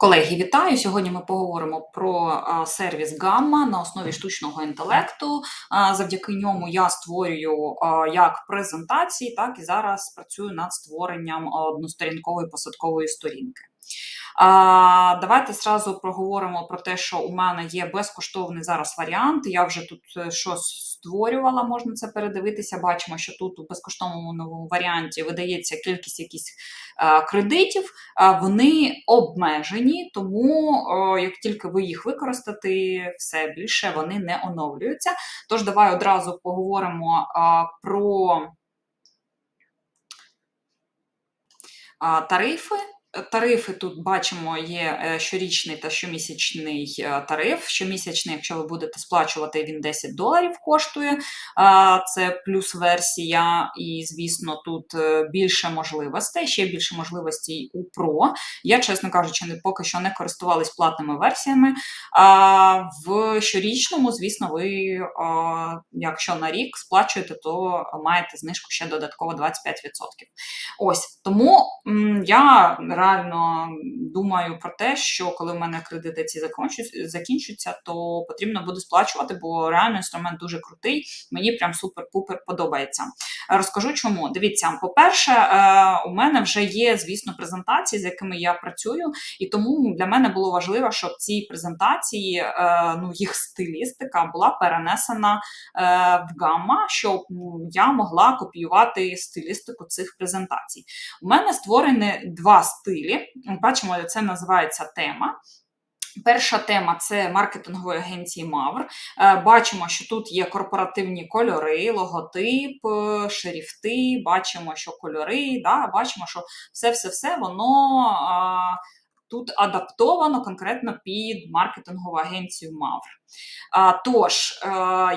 Колеги, вітаю! Сьогодні ми поговоримо про сервіс Гамма на основі штучного інтелекту. Завдяки ньому я створюю як презентації, так і зараз працюю над створенням односторінкової посадкової сторінки. А, Давайте зразу проговоримо про те, що у мене є безкоштовний зараз варіант. Я вже тут е, щось створювала, можна це передивитися. Бачимо, що тут у безкоштовному новому варіанті видається кількість якісь е, кредитів. Е, Вони обмежені, тому як тільки ви їх використаєте, все більше вони не оновлюються. Тож, давай одразу поговоримо про тарифи. Тарифи тут бачимо є е, щорічний та щомісячний е, тариф. Щомісячний, якщо ви будете сплачувати, він 10 доларів коштує. Це плюс версія, і, звісно, тут е, більше можливостей, ще більше можливостей у Pro. Я, чесно кажучи, не поки що не користувалась платними версіями. А в щорічному, звісно, ви, якщо на рік сплачуєте, то маєте знижку ще додатково 25%. Ось тому я реально думаю про те, що коли в мене кредити ці закінчуються, то потрібно буде сплачувати, бо реально інструмент дуже крутий. Мені прям супер-пупер подобається. Розкажу чому. Дивіться, по-перше, е, у мене вже є, звісно, презентації, з якими я працюю, і тому для мене було важливо, щоб ці презентації, е, ну їх стилістика була перенесена е, в гамма, щоб я могла копіювати стилістику цих презентацій. У мене створені два стилі. Бачимо, це називається тема. Перша тема це маркетингової агенції Мавр. Е, Бачимо, що тут є корпоративні кольори, логотип, е, шрифти, бачимо, що кольори, да, бачимо, що все-все-все воно тут адаптовано конкретно під маркетингову агенцію Мавр. Тож, е,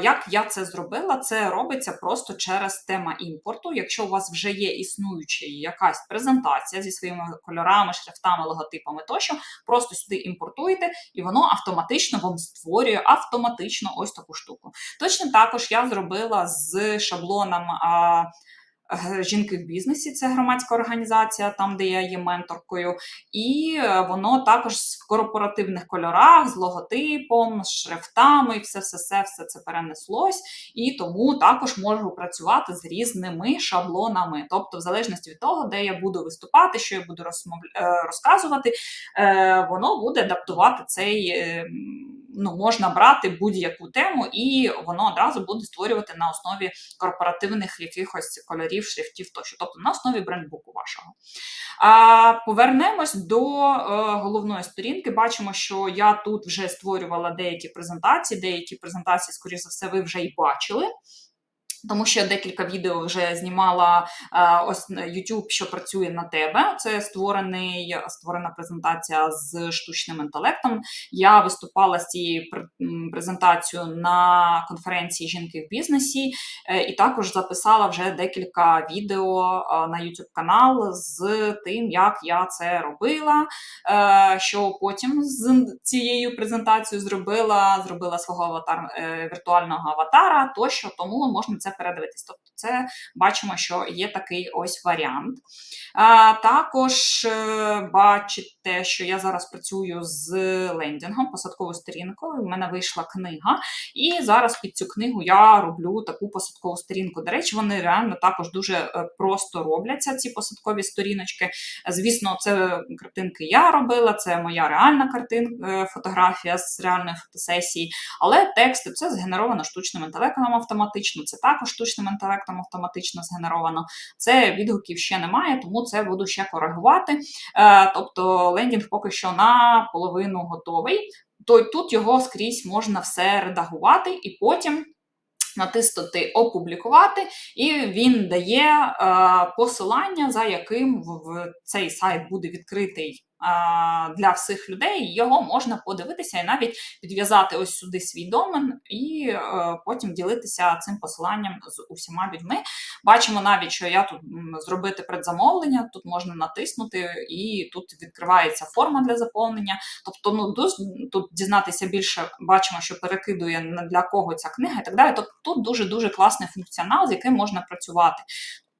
як я це зробила, це робиться просто через тема імпорту. Якщо у вас вже є існуюча якась презентація зі своїми кольорами, шрифтами, логотипами тощо, просто сюди імпортуєте, і воно автоматично вам створює автоматично ось таку штуку. Точно також я зробила з шаблоном. Г- Жінки в бізнесі це громадська організація, там де я є менторкою, і е, воно також в корпоративних кольорах, з логотипом, з шрифтами, все, все, все, все це перенеслось, і тому також можу працювати з різними шаблонами. Тобто, в залежності від того, де я буду виступати, що я буду розмовля- е, розказувати, е, воно буде адаптувати цей. Ну, можна брати будь-яку тему, і воно одразу буде створювати на основі корпоративних якихось кольорів, шрифтів тощо, тобто на основі брендбуку вашого. А, повернемось до е, головної сторінки. Бачимо, що я тут вже створювала деякі презентації. Деякі презентації, скоріш за все, ви вже і бачили. Тому що я декілька відео вже знімала е, ось YouTube, що працює на тебе. Це створений, створена презентація з штучним інтелектом. Я виступала з цією презентацією на конференції жінки в бізнесі, е, і також записала вже декілька відео е, на YouTube канал з тим, як я це робила. Що потім з цією презентацією зробила, зробила свого аватар віртуального аватара, тощо тому можна це передивитись. Тобто, це бачимо, що є такий ось варіант. А, також е, бачите, що я зараз працюю з лендінгом, посадковою сторінкою. У мене вийшла книга, і зараз під цю книгу я роблю таку посадкову сторінку. До речі, вони реально також дуже е, просто робляться, ці посадкові сторіночки. Звісно, це картинки я робила, це моя реальна картинка, фотографія з реальної фотосесії. Але тексти це згенеровано штучним інтелектом автоматично, це також штучним інтелектом автоматично згенеровано. Це відгуків ще немає, тому це буду ще коригувати. Е, тобто лендінг поки що наполовину готовий. То тут його скрізь можна все редагувати і потім. Натиснути опублікувати, і він дає е, посилання, за яким в, в цей сайт буде відкритий для всіх людей. Його можна подивитися і навіть підв'язати ось сюди свій домен, і е, потім ділитися цим посиланням з усіма людьми. Бачимо навіть, що я тут зробити предзамовлення, тут можна натиснути, і тут відкривається форма для заповнення. Тобто, ну тут дізнатися більше, бачимо, що перекидує для кого ця книга і так далі. Тобто тут дуже дуже класний функціонал, з яким можна працювати.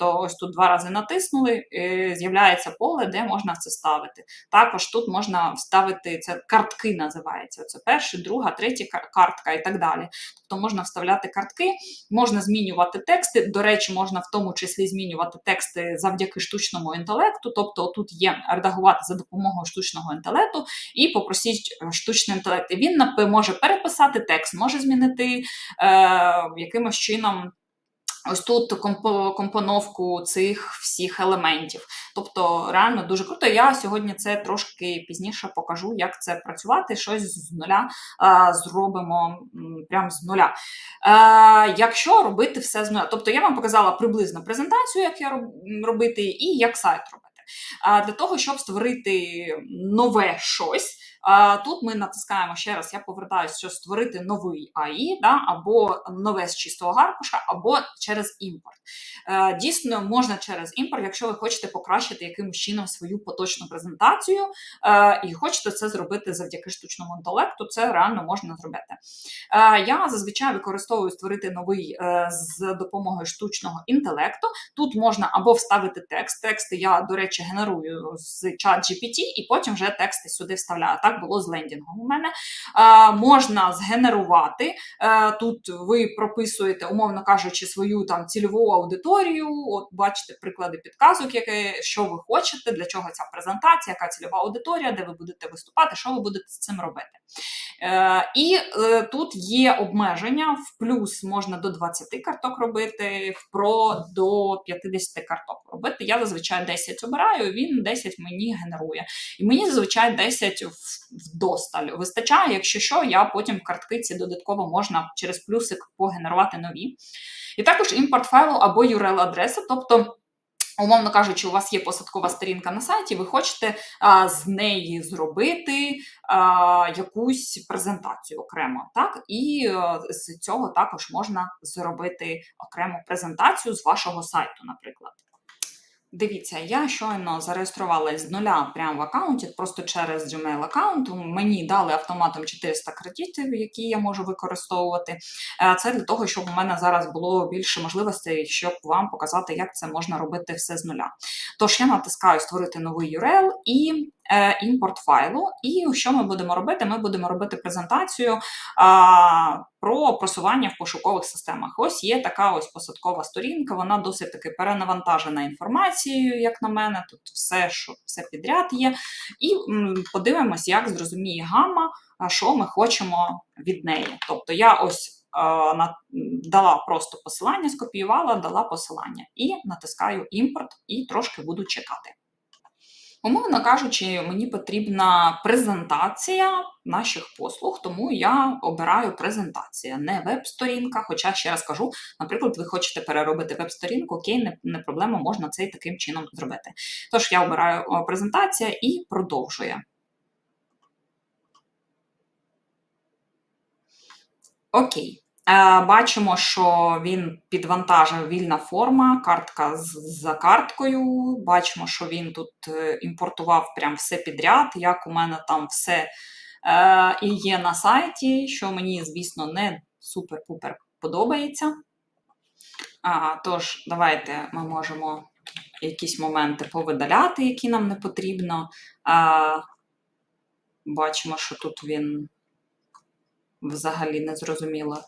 Тобто, ось тут два рази натиснули, з'являється поле, де можна це ставити. Також тут можна вставити це картки, називається. Це перша, друга, третя картка і так далі. Тобто можна вставляти картки, можна змінювати тексти. До речі, можна в тому числі змінювати тексти завдяки штучному інтелекту. Тобто, тут є редагувати за допомогою штучного інтелекту і попросіть е, штучний інтелект. І він може переписати текст, може змінити е, якимось чином. Ось тут компоновку цих всіх елементів. Тобто, реально дуже круто. Я сьогодні це трошки пізніше покажу, як це працювати. Щось з нуля а, зробимо прямо з нуля. А, Якщо робити все з нуля, тобто я вам показала приблизно презентацію, як я робити, і як сайт робити. А Для того, щоб створити нове щось. Тут ми натискаємо ще раз, я повертаюся, що створити новий АІ, да, або нове з чистого гаркуша, або через імпорт. Е, дійсно, можна через імпорт, якщо ви хочете покращити якимось чином свою поточну презентацію е, і хочете це зробити завдяки штучному інтелекту, це реально можна зробити. Е, я зазвичай використовую створити новий з допомогою штучного інтелекту. Тут можна або вставити текст. Тексти я, до речі, генерую з чат GPT, і потім вже тексти сюди вставляю так було з лендінгом у мене. Е, можна згенерувати. Е, тут ви прописуєте, умовно кажучи, свою там цільову аудиторію. От бачите приклади підказок, яке, що ви хочете, для чого ця презентація, яка цільова аудиторія, де ви будете виступати, що ви будете з цим робити. Е, І е, тут є обмеження, в плюс можна до 20 карток робити, в про до 50 карток робити. Я зазвичай 10 обираю, він 10 мені генерує. І мені зазвичай 10 вдосталь вистачає. Якщо що, я потім в картки додатково можна через плюсик погенерувати нові. І також імпорт файлу або URL-адреси, тобто. Умовно кажучи, у вас є посадкова сторінка на сайті, ви хочете а, з неї зробити а, якусь презентацію окремо. так? І а, з цього також можна зробити окрему презентацію з вашого сайту, наприклад. Дивіться, я щойно зареєструвалась з нуля прямо в аккаунті, просто через Gmail аккаунт. Мені дали автоматом 400 кредитів, які я можу використовувати. Е, це для того, щоб у мене зараз було більше можливостей, щоб вам показати, як це можна робити все з нуля. Тож я натискаю Створити новий URL і імпорт файлу. І що ми будемо робити? Ми будемо робити презентацію а, про просування в пошукових системах. Ось є така ось посадкова сторінка, вона досить таки перенавантажена інформацією, як на мене. Тут все, що все підряд є. І подивимось, як зрозуміє гамма, що ми хочемо від неї. Тобто я ось. Дала просто посилання, скопіювала, дала посилання і натискаю імпорт, і трошки буду чекати. Умовно кажучи, мені потрібна презентація наших послуг, тому я обираю презентація, не веб-сторінка. Хоча, ще раз кажу, наприклад, ви хочете переробити веб-сторінку, окей, не, не проблема, можна це і таким чином зробити. Тож я обираю презентація і продовжує. Окей. Е, бачимо, що він підвантажив вільна форма, картка за карткою. Бачимо, що він тут е, імпортував прям все підряд, як у мене там все е, і є на сайті, що мені, звісно, не супер-пупер подобається. Тож, давайте ми можемо якісь моменти повидаляти, які нам не потрібно. Бачимо, що тут він взагалі не зрозуміло.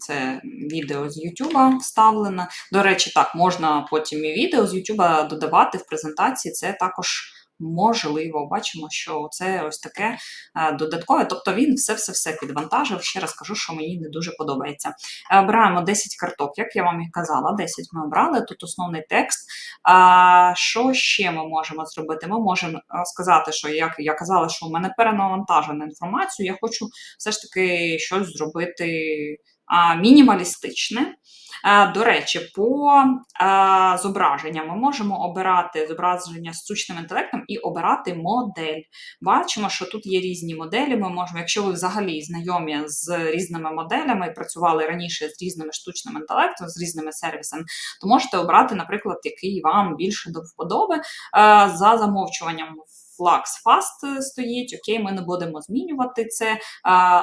Це відео з Ютуба вставлене. До речі, так, можна потім і відео з Ютуба додавати в презентації. Це також можливо. Бачимо, що це ось таке е, додаткове. Тобто він все-все-все підвантажив. Ще раз кажу, що мені не дуже подобається. Е, обираємо 10 карток, як я вам і казала, 10 ми обрали. Тут основний текст. Що ще ми можемо зробити? Ми можемо е, сказати, що як я казала, що у мене перенавантажена інформацію, я хочу все ж таки щось зробити мінімалістичне. До речі, по зображенням ми можемо обирати зображення з штучним інтелектом і обирати модель. Бачимо, що тут є різні моделі. Ми можемо, якщо ви взагалі знайомі з різними моделями і працювали раніше з різними штучним інтелектом, з різними сервісами, то можете обрати, наприклад, який вам більше до вподоби за замовчуванням Flux Fast стоїть, окей, ми не будемо змінювати це.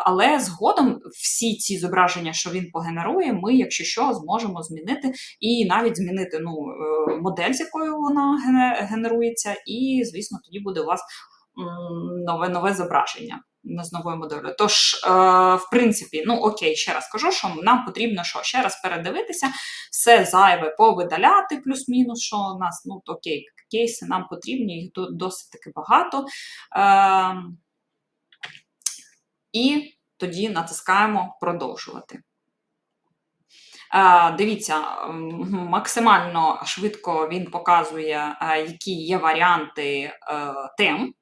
Але згодом всі ці зображення, що він погенерує, ми, якщо що, зможемо змінити і навіть змінити ну, е, модель, з якою вона генерується, і, звісно, тоді буде у вас нове нове зображення з новою моделлю. Тож, е, в принципі, ну окей, ще раз кажу, що нам потрібно що ще раз передивитися, все зайве повидаляти, плюс-мінус, що у нас ну окей, кейси нам потрібні, їх досить таки багато. Е, і тоді натискаємо продовжувати. Е, Дивіться, максимально швидко він показує, е, які є варіанти е, тем.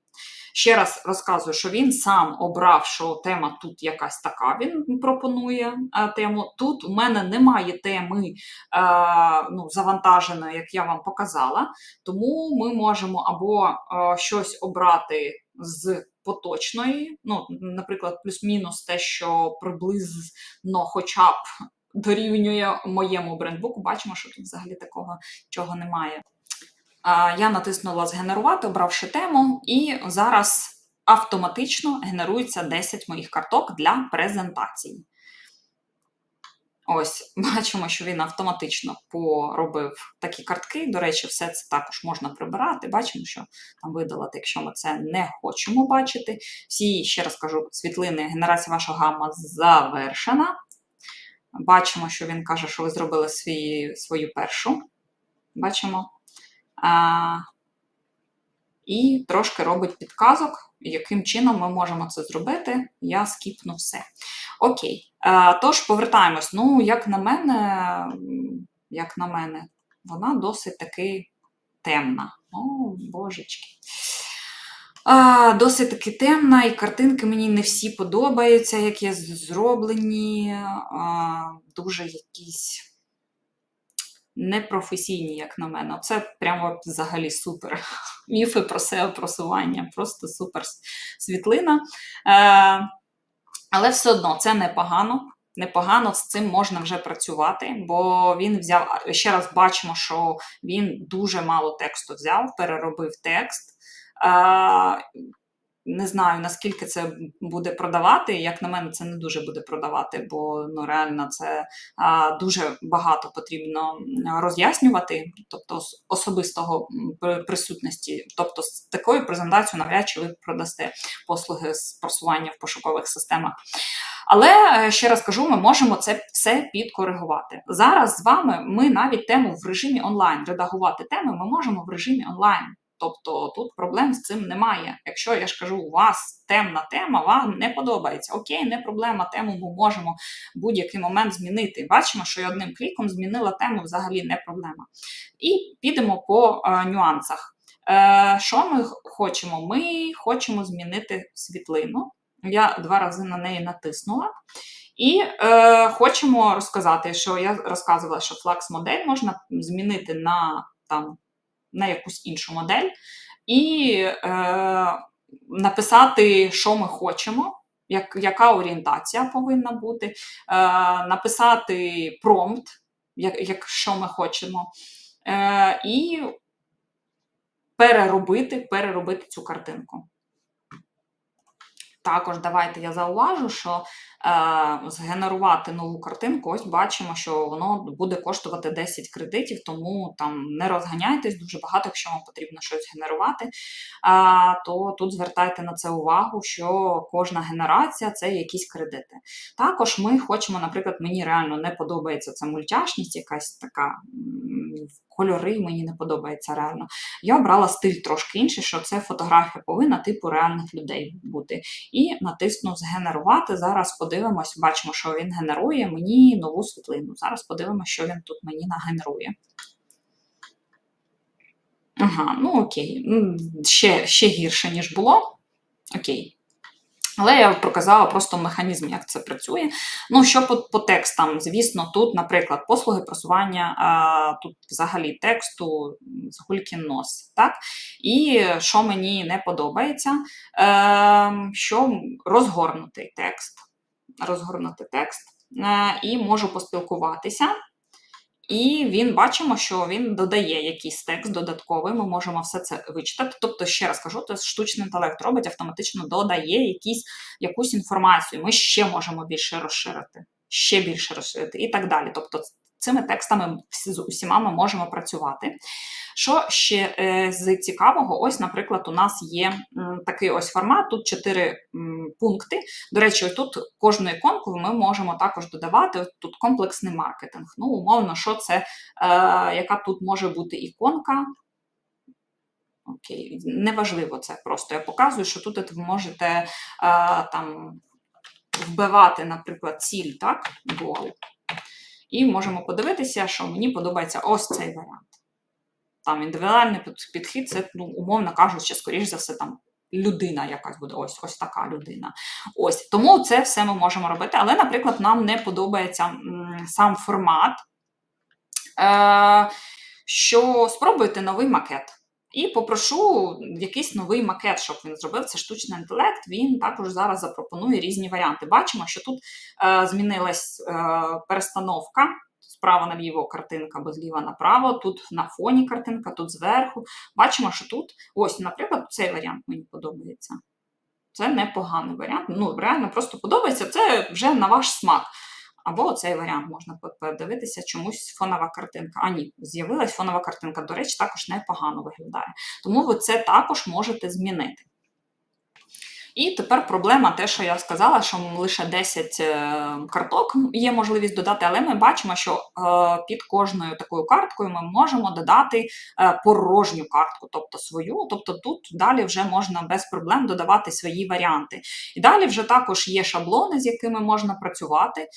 Ще раз розказую, що він сам обрав, що тема тут якась така. Він пропонує е, тему. Тут у мене немає теми е, ну, завантаженої, як я вам показала. Тому ми можемо або е, щось обрати з поточної, ну, наприклад, плюс-мінус те, що приблизно хоча б дорівнює моєму брендбуку. Бачимо, що тут взагалі такого чого немає. Я натиснула згенерувати, обравши тему, і зараз автоматично генерується 10 моїх карток для презентації. Ось, бачимо, що він автоматично поробив такі картки. До речі, все це також можна прибирати. Бачимо, що там видалити, якщо ми це не хочемо бачити. Всі, ще раз кажу, світлини, генерація вашого гамма завершена. Бачимо, що він каже, що ви зробили свій, свою першу. Бачимо. І трошки робить підказок, яким чином ми можемо це зробити. Я скіпну все. Окей. Тож повертаємось. Ну, як на мене, як на мене, вона досить таки темна. О, божечки. Досить таки темна, і картинки мені не всі подобаються, як є зроблені. Дуже якісь непрофесійні, як на мене. Це прямо взагалі супер. Міфи про SEO просування, просто супер світлина. Е, але все одно це непогано. Непогано з цим можна вже працювати, бо він взяв ще раз бачимо, що він дуже мало тексту взяв, переробив текст. Е, не знаю, наскільки це буде продавати. Як на мене, це не дуже буде продавати, бо ну реально це а, дуже багато потрібно роз'яснювати, тобто з особистого присутності. Тобто з такою презентацією навряд чи ви продасте послуги з просування в пошукових системах. Але е, ще раз кажу, ми можемо це все підкоригувати. Зараз з вами ми навіть тему в режимі онлайн редагувати теми ми можемо в режимі онлайн. Тобто тут проблем з цим немає. Якщо я ж кажу, у вас темна тема, вам не подобається. Окей, не проблема, тему ми можемо будь-який момент змінити. Бачимо, що я одним кліком змінила тему взагалі не проблема. І підемо по е, нюансах. Е, Що ми хочемо? Ми хочемо змінити світлину. Я два рази на неї натиснула. І е, хочемо розказати, що я розказувала, що флакс модель можна змінити на там на якусь іншу модель, і е, написати, що ми хочемо, як, яка орієнтація повинна бути, е, написати промпт, як, як що ми хочемо, е, і переробити, переробити цю картинку. Також давайте я зауважу, що е, згенерувати нову картинку, ось бачимо, що воно буде коштувати 10 кредитів, тому там не розганяйтесь дуже багато, якщо вам потрібно щось генерувати, е, то тут звертайте на це увагу, що кожна генерація це якісь кредити. Також ми хочемо, наприклад, мені реально не подобається ця мультяшність, якась така. Кольори мені не подобається реально. Я обрала стиль трошки інший, що це фотографія повинна типу реальних людей бути і натисну згенерувати. Зараз подивимось, бачимо, що він генерує мені нову світлину. Зараз подивимося, що він тут мені нагенерує. Ага, ну окей. Ще, ще гірше, ніж було. Окей. Але я показала просто механізм, як це працює. Ну, що по, по текстам, звісно, тут, наприклад, послуги просування, а, тут взагалі тексту з гулькін нос. Так? І що мені не подобається, е, що розгорнутий текст. Розгорнути текст, е, і можу поспілкуватися. І він бачимо, що він додає якийсь текст додатковий, ми можемо все це вичитати. Тобто, ще раз кажу, то штучний інтелект робить, автоматично додає якісь, якусь інформацію. Ми ще можемо більше розширити, ще більше розширити і так далі. Тобто, цими текстами з усіма ми можемо працювати. Що ще е, з цікавого, ось, наприклад, у нас є такий ось формат, тут чотири пункти. До речі, тут кожну іконку ми можемо також додавати. Тут комплексний маркетинг. Ну, умовно, що це, е, яка тут може бути іконка. Окей, неважливо це просто. Я показую, що тут ви можете е, там вбивати, наприклад, ціль, так, goal. І можемо подивитися, що мені подобається ось цей варіант. Там індивідуальний підхід, це, ну, умовно кажучи, скоріш за все, там людина якась буде, ось ось така людина. Ось Тому це все ми можемо робити. Але, наприклад, нам не подобається м, сам формат, е, що спробуйте новий макет. І попрошу якийсь новий макет, щоб він зробив. Це штучний інтелект. Він також зараз запропонує різні варіанти. Бачимо, що тут е, змінилась е, перестановка. Справа наліво картинка, або зліва направо, тут на фоні картинка, тут зверху. Бачимо, що тут, ось, наприклад, цей варіант мені подобається. Це непоганий варіант. Ну, реально просто подобається. Це вже на ваш смак. Або цей варіант можна подивитися, чомусь фонова картинка. А ні, з'явилась фонова картинка, до речі, також непогано виглядає. Тому ви це також можете змінити. І тепер проблема, те, що я сказала, що лише 10 е, карток є можливість додати, але ми бачимо, що е, під кожною такою карткою ми можемо додати е, порожню картку, тобто свою. Тобто тут далі вже можна без проблем додавати свої варіанти. І далі вже також є шаблони, з якими можна працювати.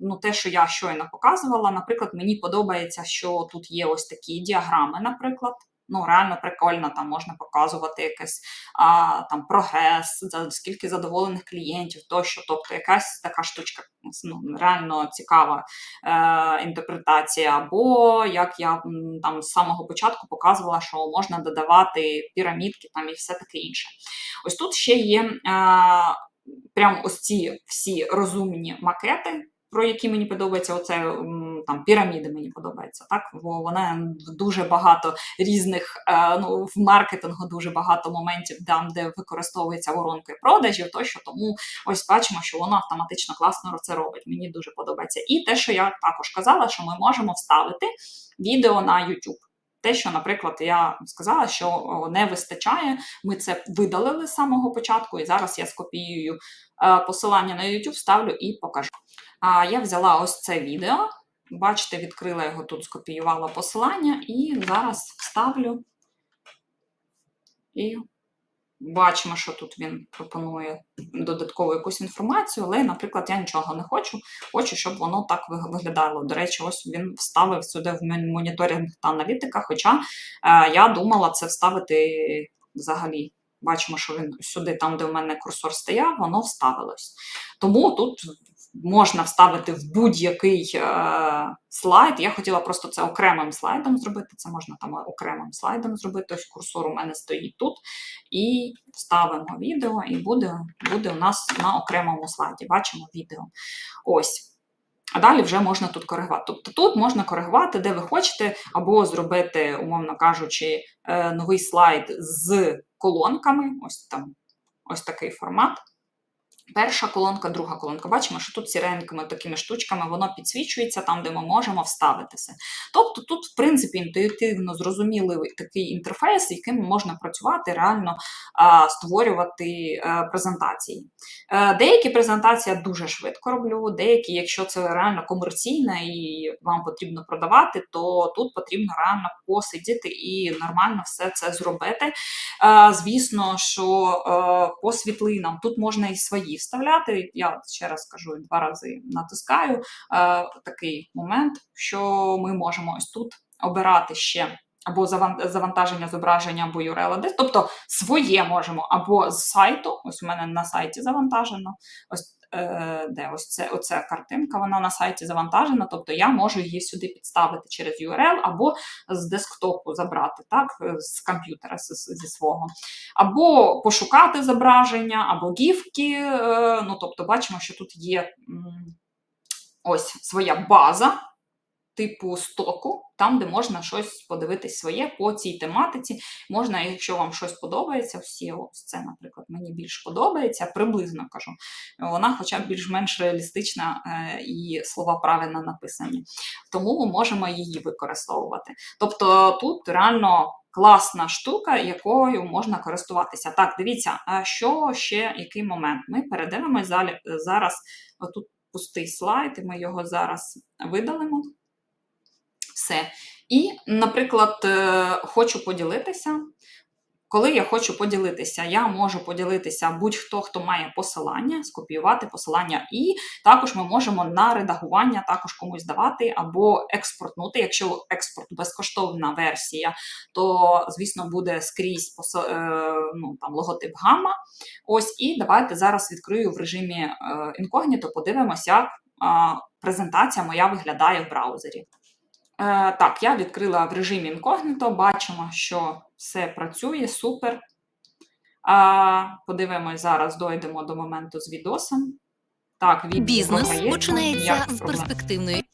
Ну, Те, що я щойно показувала, наприклад, мені подобається, що тут є ось такі діаграми, наприклад. Ну, реально прикольно, там можна показувати якийсь а, там прогрес, скільки задоволених клієнтів, тощо. Тобто якась така штучка ну, реально цікава е, інтерпретація. Або як я там з самого початку показувала, що можна додавати пірамідки там і все таке інше. Ось тут ще є е, прям ось ці всі розумні макети про які мені подобається, оце там піраміди мені подобається, так? Бо вона дуже багато різних, е, ну, в маркетингу дуже багато моментів, там, де використовується воронки продажів, тощо тому ось бачимо, що воно автоматично класно це робить. Мені дуже подобається. І те, що я також казала, що ми можемо вставити відео на YouTube. Те, що, наприклад, я сказала, що не вистачає, ми це видалили з самого початку, і зараз я скопіюю е, посилання на YouTube, ставлю і покажу. Я взяла ось це відео. Бачите, відкрила його тут, скопіювала посилання, і зараз вставлю і бачимо, що тут він пропонує додаткову якусь інформацію, але, наприклад, я нічого не хочу. Хочу, щоб воно так виглядало. До речі, ось він вставив сюди в моніторинг та аналітика. Хоча е, я думала це вставити взагалі. Бачимо, що він сюди, там, де в мене курсор стояв, воно вставилось. Тому тут можна вставити в будь-який е, слайд. Я хотіла просто це окремим слайдом зробити. Це можна там окремим слайдом зробити. Ось курсор у мене стоїть тут. І вставимо відео, і буде, буде у нас на окремому слайді. Бачимо відео. Ось. А далі вже можна тут коригувати. Тобто тут можна коригувати, де ви хочете, або зробити, умовно кажучи, е, новий слайд з колонками. Ось там ось такий формат. Перша колонка, друга колонка. Бачимо, що тут сіренькими такими штучками воно підсвічується там, де ми можемо вставитися. Тобто тут, в принципі, інтуїтивно зрозумілий такий інтерфейс, яким можна працювати, реально а, створювати а, е, презентації. А, е, деякі презентації я дуже швидко роблю, деякі, якщо це реально комерційне і вам потрібно продавати, то тут потрібно реально посидіти і нормально все це зробити. А, звісно, що а, по світлинам тут можна і свої вставляти. Я ще раз кажу, два рази натискаю е, такий момент, що ми можемо ось тут обирати ще. Або завантаження зображення, або URL, тобто своє можемо, або з сайту. Ось у мене на сайті завантажено. Ось де ось це оця картинка, вона на сайті завантажена, тобто я можу її сюди підставити через URL або з десктопу забрати, так, з комп'ютера зі свого. Або пошукати зображення, або гіфки. Е, ну, тобто, бачимо, що тут є ось своя база. Типу стоку, там, де можна щось подивитись своє по цій тематиці. Можна, якщо вам щось подобається, всі ось це, наприклад, мені більш подобається, приблизно кажу. Вона хоча б більш-менш реалістична е, і слова правильно написані. Тому ми можемо її використовувати. Тобто тут реально класна штука, якою можна користуватися. Так, дивіться, а що ще який момент? Ми передивимось зараз. Отут пустий слайд, і ми його зараз видалимо. Все. І, наприклад, е, хочу поділитися. Коли я хочу поділитися, я можу поділитися будь-хто, хто має посилання, скопіювати посилання, і також ми можемо на редагування також комусь давати або експортнути. Якщо експорт безкоштовна версія, то звісно буде скрізь е, ну, там, логотип гамма. Ось і давайте зараз відкрию в режимі е, інкогніто, подивимося, як презентація моя виглядає в браузері. Е, так, я відкрила в режимі інкогніто, бачимо, що все працює, супер. Подивимось, зараз дойдемо до моменту з відосом. Так, відео Бізнес починається з перспективної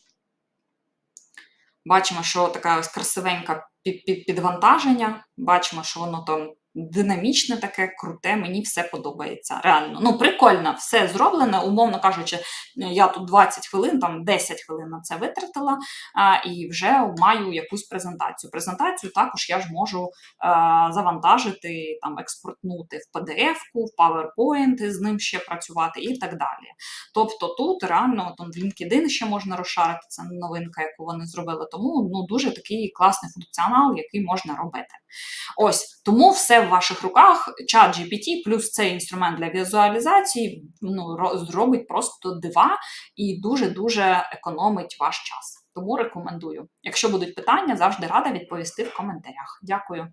Бачимо, що така ось красивенька під, під, підвантаження. Бачимо, що воно там динамічне, таке круте. Мені все подобається. Реально. Ну, прикольно, все зроблене. Умовно кажучи, я тут 20 хвилин, там 10 хвилин на це витратила, а, і вже маю якусь презентацію. Презентацію також я ж можу а, завантажити, там, експортнути в PDF-ку, в PowerPoint, з ним ще працювати і так далі. Тобто тут реально там в LinkedIn ще можна розшарити, це новинка, яку вони зробили. Тому ну, дуже такий класний функціонал, який можна робити. Ось тому все в ваших руках. Чат GPT плюс цей інструмент для візуалізації ну, зробить просто дива і дуже-дуже економить ваш час. Тому рекомендую. Якщо будуть питання, завжди рада відповісти в коментарях. Дякую.